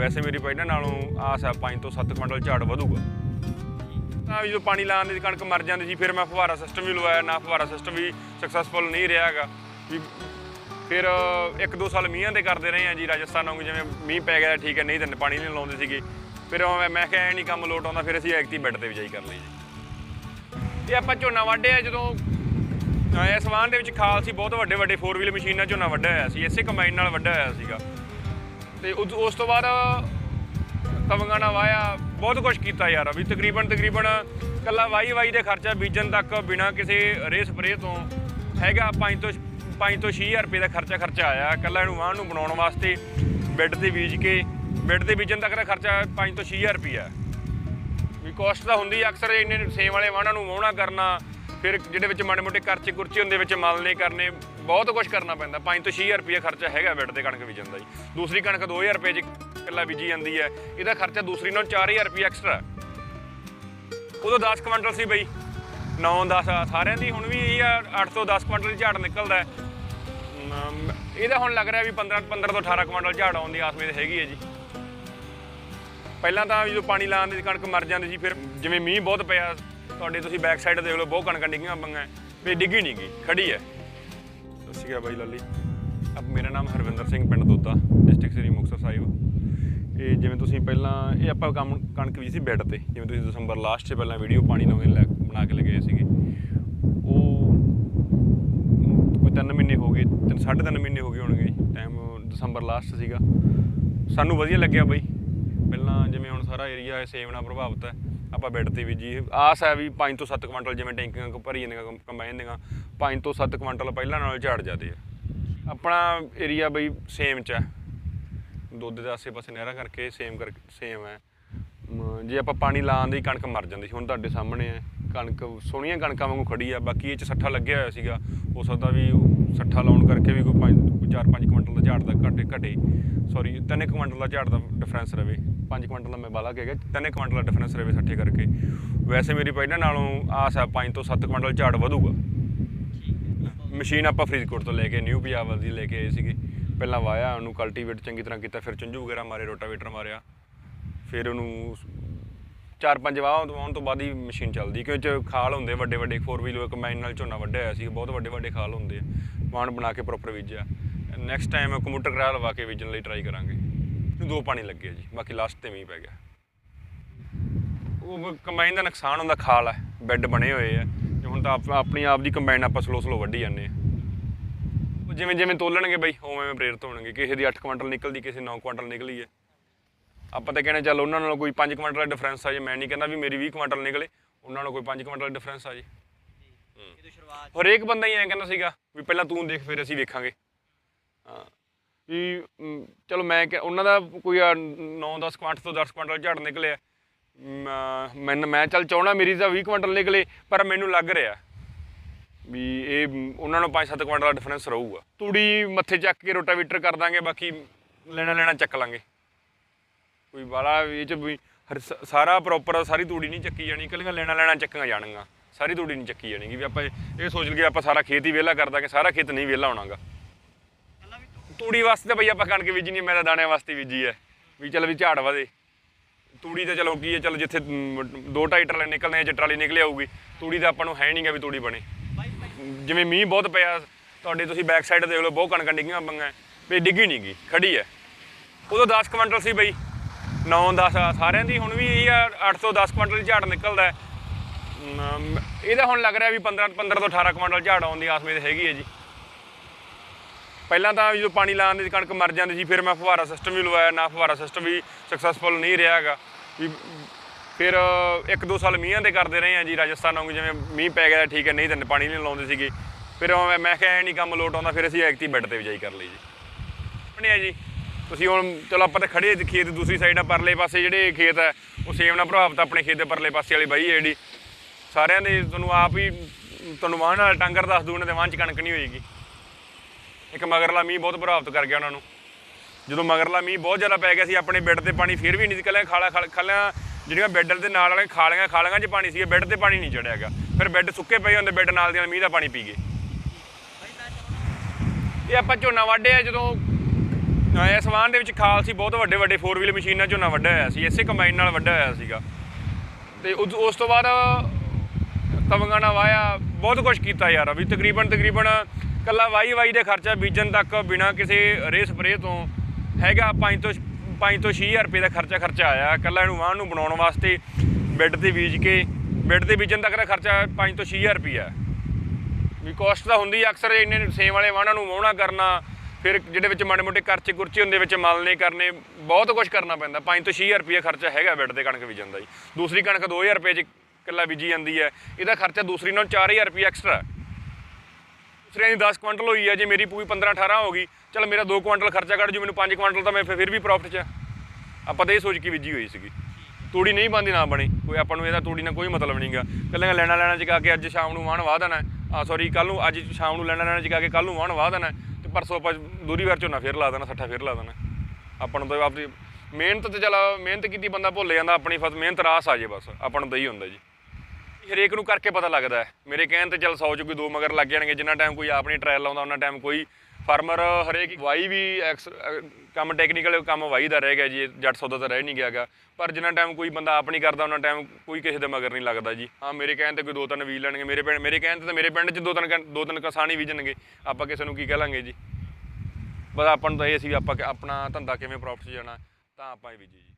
ਵੈਸੇ ਮੇਰੀ ਪਹਿਲਾਂ ਨਾਲੋਂ ਆਸ ਆ 5 ਤੋਂ 7 ਕੁਇੰਟਲ ਝਾੜ ਵਧੂਗਾ। ਤਾਂ ਜਦੋਂ ਪਾਣੀ ਲਾਉਣ ਦੀ ਕਣਕ ਮਰ ਜਾਂਦੀ ਸੀ, ਫਿਰ ਮੈਂ ਫੁਹਾਰਾ ਸਿਸਟਮ ਵੀ ਲਵਾਇਆ, ਨਾ ਫੁਹਾਰਾ ਸਿਸਟਮ ਵੀ ਸਕਸੈਸਫੁਲ ਨਹੀਂ ਰਿਹਾ ਹੈਗਾ। ਵੀ ਫਿਰ ਇੱਕ ਦੋ ਸਾਲ ਮੀਂਹਾਂ ਦੇ ਕਰਦੇ ਰਹੇ ਆ ਜੀ, ਰਾਜਸਥਾਨ ਵਾਂਗੂ ਜਿਵੇਂ ਮੀਂਹ ਪੈ ਗਿਆ, ਠੀਕ ਹੈ, ਨਹੀਂ ਤਾਂ ਪਾਣੀ ਨਹੀਂ ਲਾਉਂਦੇ ਸੀਗੇ। ਫਿਰ ਉਹ ਮੈਂ ਕਿਹਾ, ਐ ਨਹੀਂ ਕੰਮ ਲੋਟ ਆਉਂਦਾ, ਫਿਰ ਅਸੀਂ ਐਕਤੀ ਬੈੱਡ ਤੇ ਵਿਜਾਈ ਕਰ ਲਈ ਜੀ। ਇਹ ਆਪਾਂ ਝੋਨਾ ਵਾਢਿਆ ਜਦੋਂ ਇਸ ਵਾਹਨ ਦੇ ਵਿੱਚ ਖਾਲ ਸੀ, ਬਹੁਤ ਵੱਡੇ ਵੱਡੇ 4 ਵੀਲ ਮਸ਼ੀਨਾਂ ਝੋਨਾ ਵੱਢਿਆ ਹੋਇਆ ਸੀ, ਇਸੇ ਕੰਬਾਈਨ ਨਾਲ ਵੱਢਿਆ ਹੋਇਆ ਸੀਗਾ। ਤੇ ਉਸ ਉਸ ਤੋਂ ਬਾਅਦ ਤਵੰਗਾ ਨਾਲ ਵਾਇਆ, ਬਹੁਤ ਕੁਝ ਕੀਤਾ ਯਾਰ ਵੀ ਤਕਰੀਬਨ ਤਕਰੀਬਨ ਕੱਲਾ ਵਾਈ ਵਾਈ ਦੇ ਖਰਚਾ ਬੀਜਣ ਤੱਕ ਬਿਨਾ ਕਿਸੇ ਰੇ ਸਪਰੇ ਤੋਂ ਹੈਗਾ 5 ਤੋਂ 5 ਤੋਂ 6000 ਰੁਪਏ ਦਾ ਖਰਚਾ ਖਰਚਾ ਆਇਆ। ਕੱਲਾ ਇਹਨੂੰ ਵਾਹਣ ਨੂੰ ਬਣਾਉਣ ਵਾਸਤੇ ਬੈੱਡ ਤੇ ਬੀਜ ਕੇ, ਬੈੱਡ ਤੇ ਬੀਜਣ ਤੱਕ ਦਾ ਖਰਚਾ 5 ਤੋਂ 6000 ਰੁਪਏ ਵੀ ਕੋਸਟ ਤਾਂ ਹੁੰਦੀ ਅਕਸਰ, ਇੰਨੇ ਸੇਮ ਵਾਲੇ ਵਾਹਣਾਂ ਨੂੰ ਵਾਹੁਣਾ ਕਰਨਾ ਫਿਰ ਜਿਹੜੇ ਵਿੱਚ ਮਾੜੇ ਮੋਟੇ ਕਰਚੇ ਕੁਰਚੇ ਹੁੰਦੇ ਵਿੱਚ ਮਲਨੇ ਕਰਨੇ, ਬਹੁਤ ਕੁਝ ਕਰਨਾ ਪੈਂਦਾ। 5 ਤੋਂ 6000 ਰੁਪਏ ਖਰਚਾ ਹੈਗਾ ਬੈੱਡ ਤੇ ਕਣਕ ਬੀਜਣ ਦਾ ਜੀ। ਦੂਸਰੀ ਕਣਕ 2000 ਰੁਪਏ ਚ ਇਕੱਲਾ ਬੀਜੀ ਜਾਂਦੀ ਹੈ, ਇਹਦਾ ਖਰਚਾ ਦੂਸਰੀ ਨਾਲ 4000 ਰੁਪਏ ਐਕਸਟਰਾ ਉਦੋਂ 10 ਕੁਇੰਟਲ ਸੀ ਬਈ। 9 10 ਸਾਰਿਆਂ ਦੀ ਹੁਣ ਵੀ ਇਹ ਆ 8 ਤੋਂ 10 ਕੁਇੰਟਲ ਝਾੜ ਨਿਕਲਦਾ ਇਹਦਾ ਹੁਣ ਲੱਗ ਰਿਹਾ ਵੀ 15 15 ਤੋਂ 18 ਕੁਇੰਟਲ ਝਾੜ ਆਉਣ ਦੀ ਆਸ ਮੇਰੀ ਹੈਗੀ ਹੈ ਜੀ। ਪਹਿਲਾਂ ਤਾਂ ਜਦੋਂ ਪਾਣੀ ਲਾਉਣ ਦੀ ਕਣਕ ਮਰ ਜਾਂਦੀ ਸੀ, ਫਿਰ ਜਿਵੇਂ ਮੀਂਹ ਬਹੁਤ ਪਿਆ ਤੁਹਾਡੀ ਤੁਸੀਂ ਬੈਕ ਸਾਈਡ ਦੇਖ ਲਓ ਬਹੁਤ ਕਣਕਾਂ ਡਿੱਗੀਆਂ ਪੰਗਾ ਵੀ ਡਿੱਗੀ ਨਹੀਂ ਗਈ ਖੜੀ ਹੈ ਸਤਿ ਸ਼੍ਰੀ ਅਕਾਲ ਬਾਈ ਲਾਲੀ। ਅਬ ਮੇਰਾ ਨਾਮ ਹਰਵਿੰਦਰ ਸਿੰਘ ਪਿੰਡ ਦੋਦਾ ਡਿਸਟ੍ਰਿਕਟ ਸ੍ਰੀ ਮੁਕਤਸਰ ਸਾਹਿਬ। ਇਹ ਜਿਵੇਂ ਤੁਸੀਂ ਪਹਿਲਾਂ ਇਹ ਆਪਾਂ ਕੰਮ ਕਣਕ ਵੀ ਸੀ ਬੈੱਡ ਤੇ ਜਿਵੇਂ ਤੁਸੀਂ ਦਸੰਬਰ ਲਾਸਟ 'ਚ ਪਹਿਲਾਂ ਵੀਡੀਓ ਪਾਣੀ ਲਾਉਂਦੇ ਬਣਾ ਕੇ ਲਗਾਏ ਸੀਗੇ। ਉਹ ਮ, ਕੋਈ 3 ਮਹੀਨੇ ਹੋ ਗਏ ਤਿੰਨ ਸਾਢੇ ਤਿੰਨ ਮਹੀਨੇ ਹੋ ਗਏ ਹੋਣਗੇ ਟਾਈਮ ਦਸੰਬਰ ਲਾਸਟ ਸੀਗਾ। ਸਾਨੂੰ ਵਧੀਆ ਲੱਗਿਆ ਬਈ। ਪਹਿਲਾਂ ਜਿਵੇਂ ਹੁਣ ਸਾਰਾ ਏਰੀਆ ਸੇਵ ਨਾਲ ਪ੍ਰਭਾਵਿਤ ਹੈ ਆਪਾਂ ਬੈੱਡ ਤੇ ਵੀ ਜੀ। ਆਸ ਹੈ ਵੀ 5 ਤੋਂ 7 ਕੁਇੰਟਲ ਜਿਵੇਂ ਟੈਂਕੀਆਂ ਭਰੀ ਜਾਂਦੀਆਂ ਕੰਬ- ਕੰਬਾਈਨ ਦੀਆਂ 5 ਤੋਂ 7 ਕੁਇੰਟਲ ਪਹਿਲਾਂ ਨਾਲੋਂ ਝਾੜ ਜਾਂਦੇ ਆ। ਆਪਣਾ ਏਰੀਆ ਬਈ ਸੇਮ ਚ ਹੈ। ਦੁੱਧ ਦੇ ਆਸੇ-ਪਾਸੇ ਨਹਿਰਾਂ ਕਰਕੇ ਸੇਮ ਕਰਕੇ ਸੇਮ ਹੈ। ਜੇ ਆਪਾਂ ਪਾਣੀ ਲਾਉਣ ਦੀ ਕਣਕ ਮਰ ਜਾਂਦੀ ਹੁਣ ਤੁਹਾਡੇ ਸਾਹਮਣੇ ਹੈ। ਕਣਕ ਸੋਹਣੀਆਂ ਕਣਕਾਂ ਵਾਂਗੂ ਖੜੀ ਆ, ਬਾਕੀ ਇਹ ਚ ਸੱਠਾ ਲੱਗਿਆ ਹੋਇਆ ਸੀਗਾ। ਹੋ ਸਕਦਾ ਵੀ ਸੱਠਾ ਲਾਉਣ ਕਰਕੇ ਵੀ ਕੋਈ 5 4-5 ਕੁਇੰਟਲ ਦਾ ਝਾੜ ਦਾ ਘਟੇ ਘਟੇ ਸੌਰੀ 3 ਕੁਇੰਟਲ ਦਾ ਝਾੜ ਦਾ ਡਿਫਰੈਂਸ ਰਵੇ। 5 ਕੁਇੰਟਲ ਦਾ ਮੈਂ ਬਾਲਾ ਕੇ ਗਿਆ, ਤਿੰਨੇ ਕੁਇੰਟਲ ਦਾ ਡਿਫਰੈਂਸ ਰਵੇ ਸੱਠੇ ਕਰਕੇ। ਵੈਸੇ ਮੇਰੀ ਪਹਿਲਾਂ ਨਾਲੋਂ ਆਸ ਹੈ 5 ਤੋਂ 7 ਕੁਇੰਟਲ ਝਾੜ ਵਧੂਗਾ। ਮਸ਼ੀਨ ਆਪਾਂ ਫਰੀਦਕੋਟ ਤੋਂ ਲੈ ਕੇ, ਨਿਊ ਪੰਜਾਬ ਦੀ ਲੈ ਕੇ ਆਏ ਸੀਗੇ। ਪਹਿਲਾਂ ਵਾਇਆ ਉਹਨੂੰ ਕਲਟੀਵੇਟ ਚੰਗੀ ਤਰ੍ਹਾਂ ਕੀਤਾ, ਫਿਰ ਚੰਝੂ ਵਗੈਰਾ ਮਾਰੇ, ਰੋਟਾਵੇਟਰ ਮਾਰਿਆ। ਫਿਰ ਉਹਨੂੰ ਚਾਰ ਪੰਜ ਵਾਹ ਵਾਹੁਣ ਤੋਂ ਬਾਅਦ ਹੀ ਮਸ਼ੀਨ ਚੱਲਦੀ, ਕਿਉਂਕਿ ਖਾਲ ਹੁੰਦੇ ਵੱਡੇ ਵੱਡੇ 4 ਵੀਲ ਕੰਬਾਈਨ ਨਾਲ ਝੋਨਾ ਵੱਢਿਆ ਹੋਇਆ ਸੀ, ਬਹੁਤ ਵੱਡੇ ਵੱਡੇ ਖਾਲ ਹੁੰਦੇ ਆ। ਵਾਹਣ ਬਣਾ ਕੇ ਪ੍ਰੋਪਰ ਬੀਜਿਆ। ਨੈਕਸਟ ਟਾਈਮ ਕੰਪਿਊਟਰ ਕਰਾ ਲਵਾ ਕੇ ਬੀਜਣ ਲਈ ਟਰਾਈ ਕਰਾਂਗੇ। ਇਹਨੂੰ ਦੋ ਪਾਣੀ ਲੱਗੇ ਜੀ ਬਾਕੀ ਲਾਸਟ ਤੇ ਮੀਂਹ ਪੈ ਗਿਆ। ਉਹ ਕੰਬਾਈਨ ਦਾ ਨੁਕਸਾਨ ਹੁੰਦਾ ਖਾਲ ਹੈ ਬੈੱਡ ਬਣੇ ਹੋਏ ਆ। ਤੇ ਹੁਣ ਤਾਂ ਆਪ- ਆਪਣੀ ਆਪ ਦੀ ਕੰਬਾਈਨ ਆਪਾਂ ਸਲੋ ਸਲੋ ਵੱਢੀ ਜਾਂਦੇ ਆ। ਉਹ ਜਿਵੇਂ ਜਿਵੇਂ ਤੋਲਣਗੇ ਬਈ ਉਵੇਂ ਉਵੇਂ ਪ੍ਰੇਰਿਤ ਹੋਣਗੇ। ਕਿਸੇ ਦੀ 8 ਕੁਇੰਟਲ ਨਿਕਲਦੀ ਕਿਸੇ 9 ਕੁਇੰਟਲ ਨਿਕਲੀ ਹੈ ਆਪਾਂ ਤਾਂ ਕਹਿੰਦੇ ਚੱਲ ਉਹਨਾਂ ਨਾਲ ਕੋਈ 5 ਕੁਇੰਟਲ ਦਾ ਡਿਫਰੈਂਸ ਆ ਜੇ। ਮੈਂ ਨਹੀਂ ਕਹਿੰਦਾ ਵੀ ਮੇਰੀ 20 ਕੁਇੰਟਲ ਨਿਕਲੇ ਉਹਨਾਂ ਨਾਲ ਕੋਈ 5 ਕੁਇੰਟਲ ਦਾ ਡਿਫਰੈਂਸ ਆ ਜੇ। ਹਰੇਕ ਬੰਦਾ ਹੀ ਐਂ ਕਹਿੰਦਾ ਸੀਗਾ ਵੀ ਪਹਿਲਾਂ ਤੂੰ ਦੇਖ ਫਿਰ ਅਸੀਂ ਵੇਖਾਂਗੇ। ਹਾਂ। ਵੀ ਚਲੋ ਮੈਂ ਕਿ ਉਹਨਾਂ ਦਾ ਕੋਈ 9-10 ਕੁਇੰਟਲ ਤੋਂ 10 ਕੁਇੰਟਲ ਝੜ ਨਿਕਲਿਆ। ਮ, ਮੈਂ ਮੈਂ ਚੱਲ ਚਾਹਣਾ ਮੇਰੀ ਤਾਂ 20 ਕੁਇੰਟਲ ਨਿਕਲੇ ਪਰ ਮੈਨੂੰ ਲੱਗ ਰਿਹਾ ਵੀ ਇਹ ਉਹਨਾਂ ਨੂੰ 5-7 ਕੁਇੰਟਲ ਦਾ ਡਿਫਰੈਂਸ ਰਹੂਗਾ। ਤੂੜੀ ਮੱਥੇ ਚੱਕ ਕੇ ਰੋਟਾਵੀਟਰ ਕਰ ਦਾਂਗੇ ਬਾਕੀ ਲੈਣਾ ਲੈਣਾ ਚੱਕ ਲਾਂਗੇ। ਕੋਈ ਵਾਲਾ ਇਹ ਚ ਵੀ ਹਰ ਸਾਰਾ ਪ੍ਰੋਪਰ ਸਾਰੀ ਤੂੜੀ ਨਹੀਂ ਚੱਕੀ ਜਾਣੀ ਇਕੱਲੀਆਂ ਲੈਣਾ ਲੈਣਾ ਚੱਕੀਆਂ ਜਾਣਗੀਆਂ। ਸਾਰੀ ਤੂੜੀ ਨਹੀਂ ਚੱਕੀ ਜਾਣੀਗੀ ਵੀ ਆਪਾਂ ਇਹ ਸੋਚ ਲਈਏ ਆਪਾਂ ਸਾਰਾ ਖੇਤ ਹੀ ਵਿਹਲਾ ਕਰ ਦਾਂਗੇ ਸਾਰਾ ਖੇਤ ਨਹੀਂ ਵਿਹਲਾ ਹੋਣਾਗਾ। ਕੱਲਾ ਤੂੜੀ ਵਾਸਤੇ ਤਾਂ ਬਈ ਆਪਾਂ ਕਣਕ ਬੀਜੀ ਨਹੀਂ ਮੇਰਾ ਦਾਣਿਆਂ ਵਾਸਤੇ ਬੀਜੀ ਹੈ ਵੀ ਚੱਲ ਵੀ ਝਾੜ ਵਧੇ। ਤੂੜੀ ਤਾਂ ਚਲੋ ਕੀ ਹੈ ਚਲ ਜਿੱਥੇ ਦੋ ਢਾਈ ਟਰਾਲੇ ਨਿਕਲਣੇ ਆ ਜੇ ਟਰਾਲੀ ਨਿਕਲ ਆਊਗੀ ਤੂੜੀ ਤਾਂ ਆਪਾਂ ਨੂੰ ਹੈ ਨਹੀਂਗਾ ਵੀ ਤੂੜੀ ਬਣੇ। ਜਿਵੇਂ ਮੀਂਹ ਬਹੁਤ ਪਿਆ ਤੁਹਾਡੇ ਤੁਸੀਂ ਬੈਕ ਸਾਈਡ ਦੇਖ ਲਓ ਬਹੁਤ ਕਣਕਾਂ ਡਿੱਗੀਆਂ ਪੰਗਾ ਵੀ ਡਿੱਗੀ ਨਹੀਂ ਗਈ ਖੜੀ ਹੈ ਉਦੋਂ 10 ਕੁਇੰਟਲ ਸੀ ਬਈ 9 10 ਸਾਰਿਆਂ ਦੀ ਹੁਣ ਵੀ ਇਹ ਆ 8 ਤੋਂ 10 ਕੁਇੰਟਲ ਝਾੜ ਨਿਕਲਦਾ ਹੈ। ਅਮ, ਇਹਦਾ ਹੁਣ ਲੱਗ ਰਿਹਾ ਵੀ 15 15 ਤੋਂ 18 ਕੁਇੰਟਲ ਝਾੜ ਆਉਣ ਦੀ ਆਸ ਮੇਰੀ ਹੈਗੀ ਹੈ ਜੀ। ਪਹਿਲਾਂ ਤਾਂ ਜਦੋਂ ਪਾਣੀ ਲਾਉਣ ਦੀ ਕਣਕ ਮਰ ਜਾਂਦੀ ਸੀ, ਫਿਰ ਮੈਂ ਫੁਹਾਰਾ ਸਿਸਟਮ ਵੀ ਲਵਾਇਆ, ਨਾ ਫੁਹਾਰਾ ਸਿਸਟਮ ਵੀ ਸਕਸੈਸਫੁਲ ਨਹੀਂ ਰਿਹਾ ਹੈਗਾ। ਵੀ ਫਿਰ ਇੱਕ ਦੋ ਸਾਲ ਮੀਂਹਾਂ ਦੇ ਕਰਦੇ ਰਹੇ ਆ ਜੀ, ਰਾਜਸਥਾਨ ਵਾਂਗੂ ਜਿਵੇਂ ਮੀਂਹ ਪੈ ਗਿਆ, ਠੀਕ ਹੈ, ਨਹੀਂ ਤਾਂ ਪਾਣੀ ਨਹੀਂ ਲਾਉਂਦੇ ਸੀਗੇ। ਫਿਰ ਮੈਂ ਕਿਹਾ ਐ ਨਹੀਂ ਕੰਮ ਲੋਟ ਆਉਂਦਾ, ਫਿਰ ਅਸੀਂ ਐਕਟੀ ਬੈੱਡ ਤੇ ਵਿਜਾਈ ਕਰ ਲਈ ਜੀ। ਬਣਿਆ ਜੀ, ਤੁਸੀਂ ਹੁਣ ਚਲੋ ਆਪਾਂ ਤਾਂ ਖੜੇ ਹਾਂ ਖੇਤ, ਦੂਸਰੀ ਸਾਈਡ ਆ, ਪਰਲੇ ਪਾਸੇ ਜਿਹੜੇ ਖੇਤ ਹੈ ਉਹ ਸੇਮ ਨਾਲ ਪ੍ਰਭਾਵਿਤ ਆਪਣੇ ਖੇਤ ਦੇ ਪਰਲੇ ਪਾਸੇ ਵਾਲੀ ਬਾਈ ਹੈ ਜਿਹੜੀ। ਸਾਰਿਆਂ ਦੇ ਤੁਹਾਨੂੰ ਆਪ ਹੀ, ਤੁਹਾਨੂੰ ਵਾਹਣ ਨਾਲ ਟਾਂਗਰ ਦੱਸ ਦੂ, ਉਹਨਾਂ ਦੇ ਵਾਹਣ ਚ ਕਣਕ ਨਹੀਂ ਹੋਏਗੀ। ਇੱਕ ਮਗਰਲਾ ਮੀਂਹ ਬਹੁਤ ਪ੍ਰਭਾਵਿਤ ਕਰ ਗਿਆ ਉਹਨਾਂ ਨੂੰ। ਜਦੋਂ ਮਗਰਲਾ ਮੀਂਹ ਬਹੁਤ ਜ਼ਿਆਦਾ ਪੈ ਗਿਆ ਸੀ, ਆਪਣੇ ਬੈੱਡ ਤੇ ਪਾਣੀ ਫਿਰ ਵੀ ਨਹੀਂ ਨਿਕਲਿਆ ਖਾਲਾ ਖਾਲ- ਖਾਲਿਆਂ ਜਿਹੜੀਆਂ ਬੈੱਡ ਦੇ ਨਾਲ ਵਾਲੇ ਖਾਲੀਆਂ ਖਾਲੀਆਂ 'ਚ ਪਾਣੀ ਸੀ ਬੈੱਡ ਤੇ ਪਾਣੀ ਨਹੀਂ ਚੜਿਆ ਹੈਗਾ। ਫਿਰ ਬੈੱਡ ਸੁੱਕੇ ਪਏ ਹੁੰਦੇ, ਬੈੱਡ ਨਾਲ ਦੀਆਂ ਮੀਂਹ ਦਾ ਪਾਣੀ ਪੀ ਗਏ। ਇਹ ਆਪਾਂ ਝੋਨਾ ਵਾਢਿਆ ਜਦੋਂ, ਅਹ ਇਸ ਵਾਹਨ ਦੇ ਵਿੱਚ ਖਾਲ ਸੀ, ਬਹੁਤ ਵੱਡੇ ਵੱਡੇ 4 ਵੀਲ ਨਾਲ ਝੋਨਾ ਵੱਢਿਆ ਹੋਇਆ ਸੀ, ਇਸੇ ਕੰਬਾਈਨ ਨਾਲ ਵੱਢਿਆ ਹੋਇਆ ਸੀਗਾ। ਤੇ ਉਸ ਉਸ ਤੋਂ ਬਾਅਦ ਤਵੰਗਾਂ ਨਾਲ ਵਾਇਆ, ਬਹੁਤ ਕੁਝ ਕੀਤਾ ਯਾਰ, ਵੀ ਤਕਰੀਬਨ ਤਕਰੀਬਨ ਕੱਲਾ ਵਾਈ ਵਾਈ ਦੇ ਖਰਚਾ ਬੀਜਣ ਤੱਕ ਬਿਨਾ ਕਿਸੇ ਰੇ ਸਪਰੇ ਤੋਂ ਹੈਗਾ 5 ਤੋਂ 5 ਤੋਂ 6000 ਰੁਪਏ ਦਾ ਖਰਚਾ ਖਰਚਾ ਆਇਆ। ਕੱਲਾ ਇਹਨੂੰ ਵਾਹਣ ਨੂੰ ਬਣਾਉਣ ਵਾਸਤੇ ਬੈੱਡ ਤੇ ਬੀਜ ਕੇ, ਬੈੱਡ ਤੇ ਬੀਜਣ ਤੱਕ ਦਾ ਖਰਚਾ 5 ਤੋਂ 6000 ਰੁਪਏ ਵੀ ਕੋਸਟ ਤਾਂ ਹੁੰਦੀ ਅਕਸਰ ਇੰਨੇ ਸੇਮ ਵਾਲੇ ਵਾਹਣਾਂ ਨੂੰ ਵਾਹੁਣਾ ਕਰਨਾ, ਫਿਰ ਜਿਹੜੇ ਵਿੱਚ ਮਾੜੇ ਮੋਟੇ ਕਰਚੇ ਕੁਰਚੇ ਹੁੰਦੇ ਵਿੱਚ ਮਲਨੇ ਕਰਨੇ, ਬਹੁਤ ਕੁਝ ਕਰਨਾ ਪੈਂਦਾ। 5 ਤੋਂ 6000 ਰੁਪਏ ਖਰਚਾ ਹੈਗਾ ਬੈੱਡ ਤੇ ਕਣਕ ਬੀਜਣ ਦਾ ਜੀ। ਦੂਸਰੀ ਕਣਕ 2000 ਰੁਪਏ ਚ ਕਿੱਲਾ ਬੀਜੀ ਜਾਂਦੀ ਹੈ ਇਹਦਾ ਖਰਚਾ ਦੂਸਰੀ ਨਾਲ 4000 ਰੁਪਏ ਐਕਸਟਰਾ ਦੂਸਰੇ ਦੀ 10 ਕੁਇੰਟਲ ਹੋਈ ਹੈ ਜੇ ਮੇਰੀ ਪੂਰੀ 15 18 ਹੋ ਗਈ, ਚਲ ਮੇਰਾ 2 ਕੁਇੰਟਲ ਖਰਚਾ ਕੱਢ, ਜੂ ਮੈਨੂੰ 5 ਕੁਇੰਟਲ ਤਾਂ ਮੈਂ ਫਿਰ ਫਿਰ ਵੀ ਪ੍ਰੋਫਿਟ 'ਚ ਆ। ਆਪਾਂ ਤਾਂ ਇਹ ਸੋਚ ਕੇ ਬੀਜੀ ਹੋਈ ਸੀਗੀ। ਤੂੜੀ ਨਹੀਂ ਬੰਦੀ ਨਾ ਬਣੀ। ਕੋਈ ਆਪਾਂ ਨੂੰ ਇਹਦਾ ਤੂੜੀ ਨਾਲ ਕੋਈ ਮਤਲਬ ਨਹੀਂਗਾ ਕੱਲੀਆਂ ਲੈਣਾ ਲੈਣਾ ਚ ਚਕਾ ਕੇ ਅੱਜ ਸ਼ਾਮ ਨੂੰ ਵਾਹਣ ਵਾਹ ਦੇਣਾ ਆ ਸੌਰੀ ਕੱਲ ਨੂੰ ਅੱਜ ਸ਼ਾਮ ਨੂੰ ਲੈਣਾ ਲੈਣਾ ਚਕਾ ਕੇ ਕੱਲ ਨੂੰ ਵਾਹਣ ਵਾਹ ਦੇਣਾ ਤੇ ਪਰਸੋਂ ਆਪਾਂ ਦੂਰੀ ਵਾਰ ਝੋਨਾ ਫੇਰ ਲਾ ਦੇਣਾ, ਸੱਠਾ ਫੇਰ ਲਾ ਦੇਣਾ। ਆਪਾਂ ਨੂੰ ਤਾਂ ਆਪਣੀ ਮਿਹਨਤ ਤੇ ਚਲ, ਮਿਹਨਤ ਕੀਤੀ ਬੰਦਾ ਭੁੱਲ ਜਾਂਦਾ, ਆਪਣੀ ਫਸ ਮਿਹਨਤ ਰਾਸ ਆ ਜੇ ਬਸ। ਆਪਾਂ ਨੂੰ ਤਾਂ ਹੀ ਹੁੰਦਾ ਜੀ। ਹਰੇਕ ਨੂੰ ਕਰਕੇ ਪਤਾ ਲੱਗਦਾ ਮੇਰੇ ਕਹਿਣ ਤੇ ਚੱਲ 100 ਚ ਕੋਈ ਦੋ ਮਗਰ ਲੱਗ ਜਾਣਗੇ, ਜਿੰਨਾ ਟਾਈਮ ਕੋਈ ਆਪਣੀ ਟ੍ਰਾਇਲ ਲਾਉਂਦਾ ਉਹਨਾਂ ਟਾਈਮ ਕੋਈ ਫਾਰਮਰ ਹਰੇਕ ਵਾਈ ਵੀ ਐਕਸ- ਕੰਮ ਟੈਕਨੀਕਲ ਕੰਮ ਵਾਈ ਦਾ ਰਹਿ ਗਿਆ ਜੀ, ਇਹ ਜੱਟ ਸੌਦਾ ਤਾਂ ਰਹਿ ਨਹੀਂ ਗਿਆਗਾ ਪਰ ਜਿੰਨਾ ਟਾਈਮ ਕੋਈ ਬੰਦਾ ਆਪ ਨਹੀਂ ਕਰਦਾ ਉਹਨਾਂ ਟਾਈਮ ਕੋਈ ਕਿਸੇ ਦੇ ਮਗਰ ਨਹੀਂ ਲੱਗਦਾ ਜੀ। ਹਾਂ, ਮੇਰੇ ਕਹਿਣ ਤੇ ਕੋਈ ਦੋ ਤਿੰਨ ਵੀ ਲੈਣਗੇ, ਮੇਰੇ ਪਿੰਡ, ਮੇਰੇ ਕਹਿਣ ਤੇ ਤਾਂ ਮੇਰੇ ਪਿੰਡ 'ਚ ਦੋ ਤਿੰਨ ਕਣ- ਦੋ ਤਿੰਨ ਕਿਸਾਨ ਹੀ ਬੀਜਣਗੇ ਆਪਾਂ ਕਿਸੇ ਨੂੰ ਕੀ ਕਹਿ ਲਾਂਗੇ ਜੀ? ਬਸ ਆਪਾਂ ਨੂੰ ਤਾਂ ਇਹ ਸੀ ਆਪਾਂ ਆਪਣਾ ਧੰਦਾ ਕਿਵੇਂ ਪ੍ਰੋਫਿਟ 'ਚ ਜਾਣਾ, ਤਾਂ ਆਪਾਂ ਇਹ ਬੀਜੀ ਜੀ।